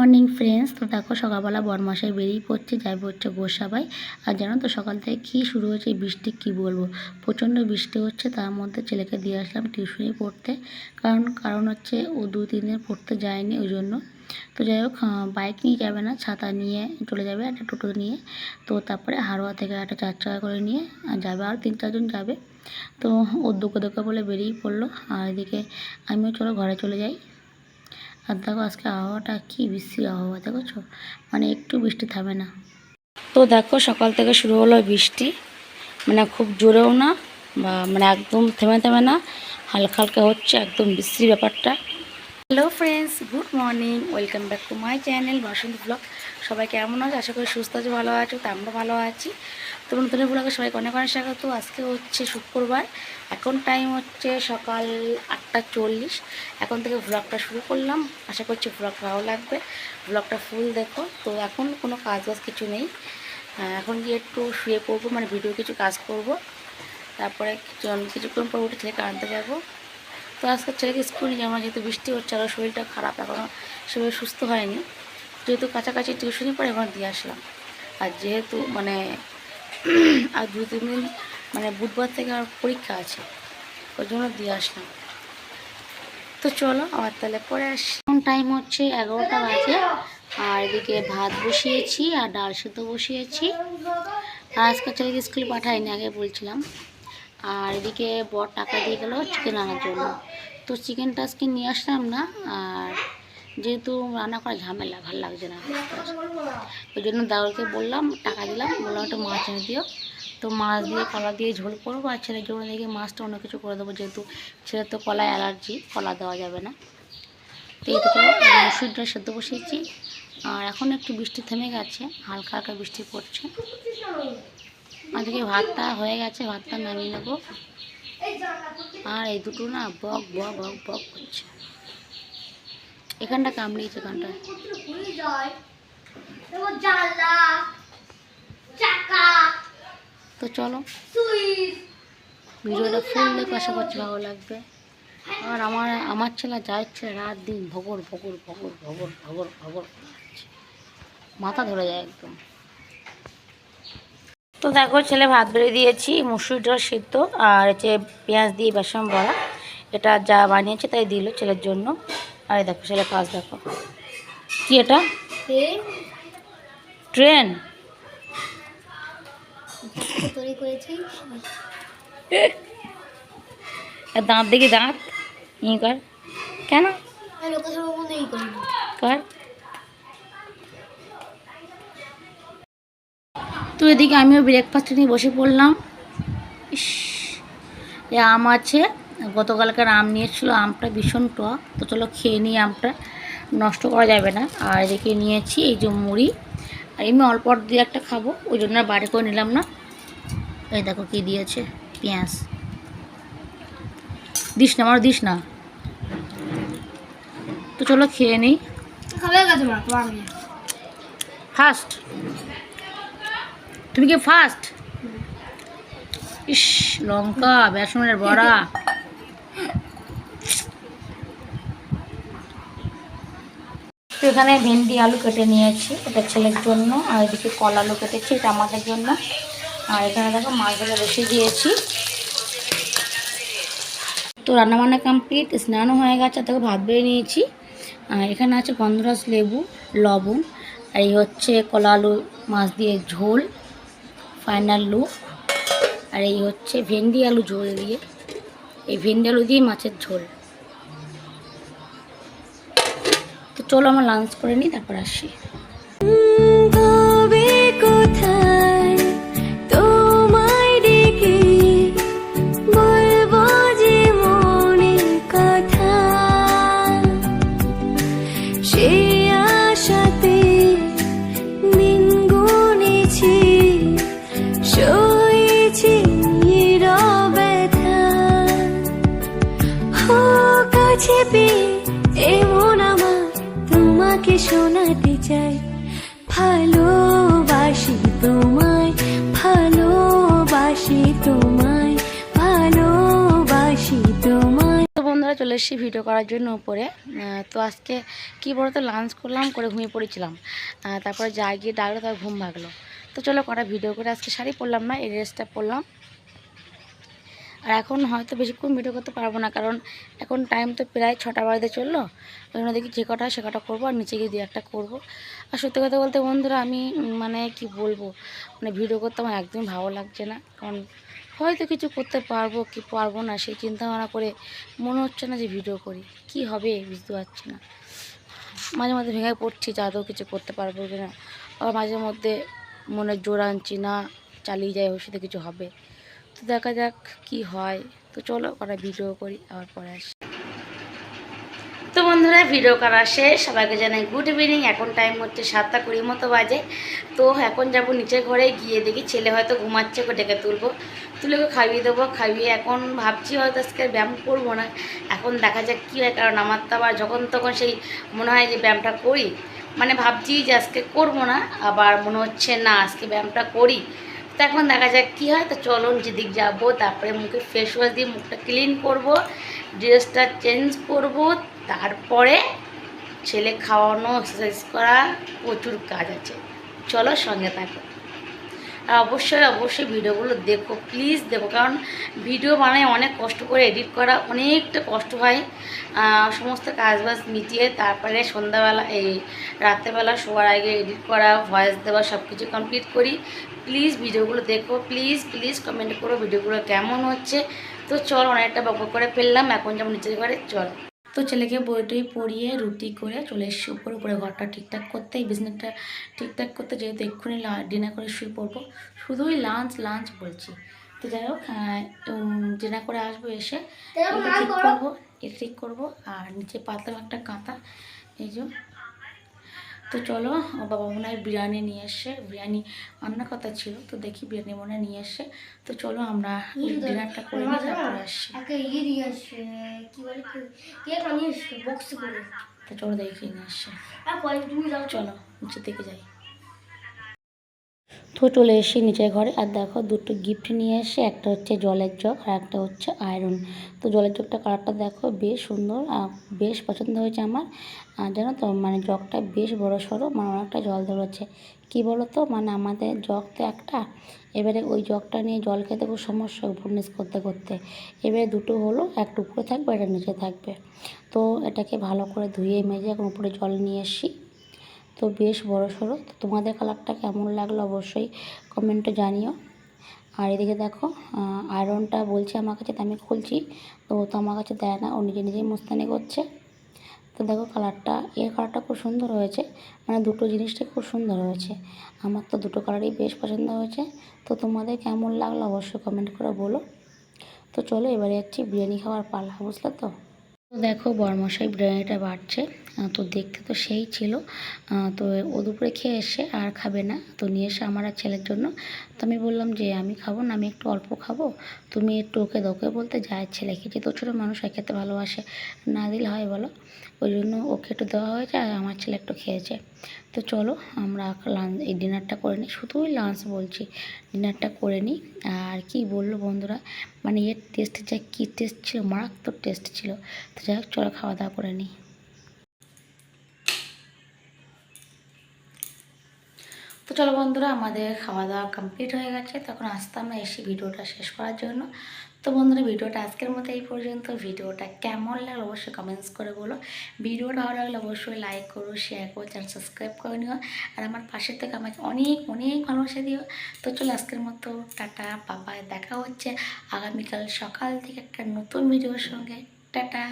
Morning friends. তো দেখো সকালবেলা বরমাসায় বেরিয়ে পড়ছে যাবে হচ্ছে গোসাবাই আর জানো তো সকাল থেকে কী শুরু হয়েছে বৃষ্টি কী বলব? প্রচণ্ড বৃষ্টি হচ্ছে, তার মধ্যে ছেলেকে দিয়ে আসলাম টিউশনি পড়তে। কারণ কারণ হচ্ছে ও দু, তিন দিন পড়তে যায়নি, ওই জন্য। তো যাই হোক বাইক নিয়ে যাবে না, ছাতা নিয়ে চলে যাবে, একটা টোটো নিয়ে। তো তারপরে হারোয়া থেকে একটা চার চাকা করে নিয়ে যাবে আর তিন, চারজন যাবে। তো ও দুঃখ দুঃখ বলে বেরিয়ে পড়ল। আর এদিকে আমিও চলো ঘরে চলে যাই। আর দেখো আজকে আবহাওয়াটা কী বিশ্রী আবহাওয়া দেখেছ মানে একটু বৃষ্টি থামে না। তো দেখো সকাল থেকে শুরু হলো বৃষ্টি মানে খুব জোরেও না, বা মানে একদম থেমে থেমে না, হালকা হালকা হচ্ছে একদম বৃষ্টির ব্যাপারটা। Hello friends good morning welcome back to my channel Basanta blog সবাই কেমন আছে? আশা করি সুস্থ আছে, ভালো আছো, তো আমরা ভালো আছি। তো নতুন ব্লগে সবাইকে অনেক অনেক স্বাগত। আজকে হচ্ছে শুক্রবার। এখন টাইম হচ্ছে সকাল আটটা চল্লিশ। এখন থেকে ব্লগটা শুরু করলাম। আশা করছি ব্লগ ভালো লাগবে। ব্লগটা ফুল দেখো। তো এখন কোনো কাজ বাজ কিছু নেই। এখন গিয়ে একটু শুয়ে পড়ব মানে ভিডিও কিছু কাজ করব। তারপরে কিছু- কিছুক্ষণ পর উঠে ছেলেকে আনতে যাব। তো আজকে ছেলেকে স্কুল নিয়ে আমার যেহেতু বৃষ্টি হচ্ছে আর শরীরটা খারাপ এখনও সেভাবে সুস্থ হয়নি। যেহেতু কাছাকাছি টিউশনি পরে এখন দিয়ে আসলাম। আর যেহেতু মানে আর দু তিন দিন মানে বুধবার থেকে আমার পরীক্ষা আছে ওই জন্য দিয়ে আসলাম। তো চলো, আবার তাহলে পরে আসি এখন টাইম হচ্ছে এগারোটা বাজে, আর এদিকে ভাত বসিয়েছি আর ডাল সেদ্ধ বসিয়েছি। আর আজকে ছেলেকে স্কুলে পাঠাইনি, আগে বলছিলাম। আর এদিকে বর টাকা দিয়ে গেলো চিকেন আনার জন্য। তো চিকেনটা আজকে নিয়ে আসলাম না, আর যেহেতু রান্না করা ঝামেলা, ভালো লাগছে না। ওই জন্য দাউলকে বললাম, টাকা দিলাম, বললাম একটু মাছ এনে দিও। তো মাছ দিয়ে কলা দিয়ে ঝোল করব, আর ছেলের জন্য দেখে মাছটা অন্য কিছু করে দেবো, যেহেতু ছেলের তো কলায় অ্যালার্জি, কলা দেওয়া যাবে না। তো এই তো মুসুর সেদ্ধ বসিয়েছি। আর এখন একটু বৃষ্টি থেমে গেছে, হালকা হালকা বৃষ্টি পড়ছে। আজকে ভাতটা হয়ে গেছে, ভাতটা নামিয়ে নেব। আর এই দুটো না বক বক বক বক করছে। এখানটা কামড়িয়েছে এখানটা। তো চলো, ভিডিওটা ফুল দেখে, আশা করছি ভালো লাগবে। আর আমার আমার ছেলে যা ইচ্ছে রাত দিন ভগর ভগর ভগর ভগর ভগর ভগর। মাথা ধরে যায় একদম। তো দেখো ছেলে ভাত বেড়ে দিয়েছি মুসুর ডাল সিদ্ধ আর হচ্ছে পেঁয়াজ দিয়ে বেসন বড়া। এটা যা বানিয়েছে তাই দিল ছেলের জন্য। আর দেখো ছেলে কাজ দেখো। কি এটা? ট্রেন। দাঁত দেখি দাঁত। ই কর। কেন? করি। তো এদিকে আমিও ব্রেকফাস্ট নিয়ে বসে পড়লাম। ইস আম আছে। গতকালকার আম নিয়েছিল আমটা ভীষণ টক। তো চলো খেয়ে নিই আমটা নষ্ট করা যাবে না। আর এদিকে নিয়েছি এই যে মুড়ি। আর এমনি অল্প অল্প দিয়ে একটা খাব ওই জন্য বাড়ি করে নিলাম না। এই দেখো কী দিয়েছে পেঁয়াজ। দিস না আমার দিস না। তো চলো খেয়ে নিই। ফার্স্ট তুমি কি ফার্স্ট ইস, লঙ্কা, বেসনের বড়া। তো এখানে ভেন্ডি, আলু কেটে নিয়েছি, এটা ছেলের জন্য, আর এদিকে কল আলু কেটেছি, এটা আমাদের জন্য। আর এখানে দেখো মাছগুলো বসিয়ে দিয়েছি। তো রান্নাবান্না কমপ্লিট স্নানও হয়ে গেছে দেখো ভাত বেড়ে নিয়েছি। আর এখানে আছে গন্ধরাজ লেবু, লবণ, আর এই হচ্ছে কলা আলু মাছ দিয়ে ঝোল। Final look. আর এই হচ্ছে ভেন্ডি আলু ঝোল দিয়ে। এই ভেন্ডি আলু দিয়ে মাছের ঝোল। তো চলো আমার লাঞ্চ করে নিই, তারপর আসি। কবে কোথায় তোমায় ডেকে বলব কথা। সে আশাতে শোনাতে চাই। ভালোবাসি তোমায় ভালোবাসি তোমায় ভালোবাসি তোমায়। তো বন্ধুরা, চলে এসেছি ভিডিও করার জন্য উপরে। তো আজকে কী বলতো লাঞ্চ করলাম, করে ঘুমিয়ে পড়েছিলাম। তারপরে যা গিয়ে ডাকলো তার ঘুম ভাগলো। তো চলো কটা ভিডিও করে আজকে শাড়ি পরলাম না, এই ড্রেসটা পরলাম। আর এখন হয়তো বেশিক্ষণ ভিডিও করতে পারব না, কারণ এখন টাইম তো প্রায় ছটা বাজতে চলল। ওই জন্য দেখি যে কটা, সে কটা করব আর নিচে গিয়ে দু একটা করব। আর সত্যি কথা বলতে বন্ধুরা, আমি মানে কি বলব মানে ভিডিও করতে আমার একদমই ভালো লাগছে না। কারণ হয়তো কিছু করতে পারব কি পারব না, সেই চিন্তা ভাবনা করে মনে হচ্ছে না যে ভিডিও করি। কি হবে বুঝতে পারছি না। মাঝে মাঝে ভেঙে পড়ছি যে আদৌ কিছু করতে পারব কি না আবার মাঝে মধ্যে মনে জোর আনছি, না, চালিয়ে যাই ওর সাথে কিছু হবে। তো দেখা যাক কি হয়। তো চলো কটা ভিডিও করি, আবার পরে আসি। তো বন্ধুরা ভিডিও করা শেষ। সবাইকে জানাই গুড ইভিনিং এখন টাইম হচ্ছে সাতটা কুড়ি মতো বাজে। তো এখন যাব নিচের ঘরে, গিয়ে দেখি ছেলে হয়তো ঘুমাচ্ছে, ওকে ডেকে তুলবো। তুলে ওকে খাইয়ে দেবো। খাইয়ে এখন ভাবছি হয়তো আজকে ব্যায়াম করব না। এখন দেখা যাক কী হয়, কারণ আমার তো আবার যখন তখন সেই মনে হয় যে ব্যায়ামটা করি। মানে ভাবছি যে আজকে করব না, আবার মনে হচ্ছে না, আজকে ব্যায়ামটা করি। তো এখন দেখা যাক কী হয়। তো চলুন যেদিক যাব, তারপরে মুখে ফেস ওয়াশ দিয়ে মুখটা ক্লিন করব ড্রেসটা চেঞ্জ করব, তারপরে ছেলে খাওয়ানো এক্সারসাইজ করা, প্রচুর কাজ আছে। চলো সঙ্গে থাকো। আর অবশ্যই অবশ্যই ভিডিওগুলো দেখো প্লিজ দেখো। কারণ ভিডিও বানায় অনেক কষ্ট করে এডিট করা, অনেকটা কষ্ট হয়। সমস্ত কাজবাজ মিটিয়ে তারপরে সন্ধ্যাবেলা, এই রাত্রেবেলা শোয়ার আগে এডিট করা ভয়েস দেওয়া সব কিছু কমপ্লিট করি। প্লিজ ভিডিওগুলো দেখো প্লিজ প্লিজ কমেন্ট করো ভিডিওগুলো কেমন হচ্ছে। তো চল, অনেকটা বক করে ফেললাম। এখন যেমন নিচের ঘরে, চল। তো ছেলেকে বইটই পড়িয়ে রুটি করে চলে এসছি উপরে উপরে ঘরটা ঠিকঠাক করতে। এই বিজনেসটা ঠিকঠাক করতে যেহেতু এক্ষুনি ডিনার করে শুয়ে পড়ব। শুধুই লাঞ্চ লাঞ্চ বলছি। তো যাই হোক ডিনার করে আসব এসে। ঠিক করব এ ঠিক করব। আর নিচে পাতলাম একটা কাঁথা এই যে। তো চলো বাবা মনে হয় বিরিয়ানি নিয়ে এসে বিরিয়ানি রান্নার কথা ছিল তো দেখি বিরিয়ানি মনে হয় নিয়ে এসে। তো চলো আমরা ডিনারটা করে নিই তারপরে আসছি ইয়ে নিয়ে আসছে কি বলে কেক আনিস বক্স করে। তো চলো দেখি নিয়ে আসছে যাও। চলো নিচে থেকে যাই। তো চলে এসে নিচের ঘরে। আর দেখো, দুটো গিফট নিয়ে এসে, একটা হচ্ছে জলের জগ আর একটা হচ্ছে আয়রন তো জলের জগটা কালারটা দেখো, বেশ সুন্দর আর বেশ পছন্দ হয়েছে আমার। আর জানো তো মানে জগটা বেশ বড় সড়ো মানে অনেকটা জল ধরেছে। কী বলো তো মানে আমাদের জগ তো একটা, এবারে ওই জগটা নিয়ে জল খেতে খুব সমস্যা উপর করতে করতে। এবারে দুটো হলো, একটা উপরে থাকবে, একটা নিচে থাকবে। তো এটাকে ভালো করে ধুয়ে মেজে এখন উপরে জল নিয়ে এসছি। তো বেশ বড় সড়ো। তো তোমাদের কালারটা কেমন লাগল অবশ্যই কমেন্টে জানিও। আর এদিকে দেখো আয়রনটা বলছে আমার কাছে, তো আমি খুলছি। তো ও তো আমার কাছে দেয় না, ও নিজে নিজেই মুস্তানি করছে। তো দেখো কালারটা এর কালারটা খুব সুন্দর হয়েছে। মানে দুটো জিনিসটাই খুব সুন্দর হয়েছে। আমার তো দুটো কালারই বেশ পছন্দ হয়েছে। তো তোমাদের কেমন লাগল অবশ্যই কমেন্ট করে বলো। তো চলো এবারে যাচ্ছি, বিরিয়ানি খাওয়ার পালা, বুঝলে তো? দেখো বরমশাই বিরিয়ানিটা বাড়ছে তো দেখতে তো সেই ছিল। তো ও দুপুরে খেয়ে এসে আর খাবে না। তো নিয়ে এসে আমার আর ছেলের জন্য। তো আমি বললাম যে, আমি খাব না, আমি একটু অল্প খাব। তুমি একটু ওকে দাও, ওকে বলতে যায় ছেলে খেয়েছে তো ছোটো মানুষ খেতে ভালোবাসে। না দিলে হয় বলো। ওই জন্য ওকে একটু দেওয়া হয়েছে আর আমার ছেলে একটু খেয়েছে। তো চলো, আমরা লাঞ্চ, এই ডিনারটা করে নিই। শুধুই লাঞ্চ বলছি, ডিনারটা করে নিই। আর কি বলল বন্ধুরা? মানে এর টেস্ট যা কী টেস্ট ছিল, মারাত্মক টেস্ট ছিল। তো যাই হোক, চলো খাওয়া দাওয়া করে নিই। তো চলো বন্ধুরা, আমাদের খাওয়া দাওয়া কমপ্লিট হয়ে গেছে। তখন আসতে আমরা এসে ভিডিওটা শেষ করার জন্য। তো বন্ধুরা, ভিডিওটা আজকের মতো এই পর্যন্ত। ভিডিওটা কেমন লাগল অবশ্যই কমেন্টস করে বলো। ভিডিওটা ভালো লাগলে অবশ্যই লাইক করো শেয়ার করো চ্যানেল সাবস্ক্রাইব করে নিও। আর আমার পাশের থেকে আমাকে অনেক অনেক ভালোবাসা দিও। তো চলো আজকের মতো টাটা পাপায় দেখা হচ্ছে আগামীকাল সকাল থেকে একটা নতুন ভিডিওর সঙ্গে। টাটা।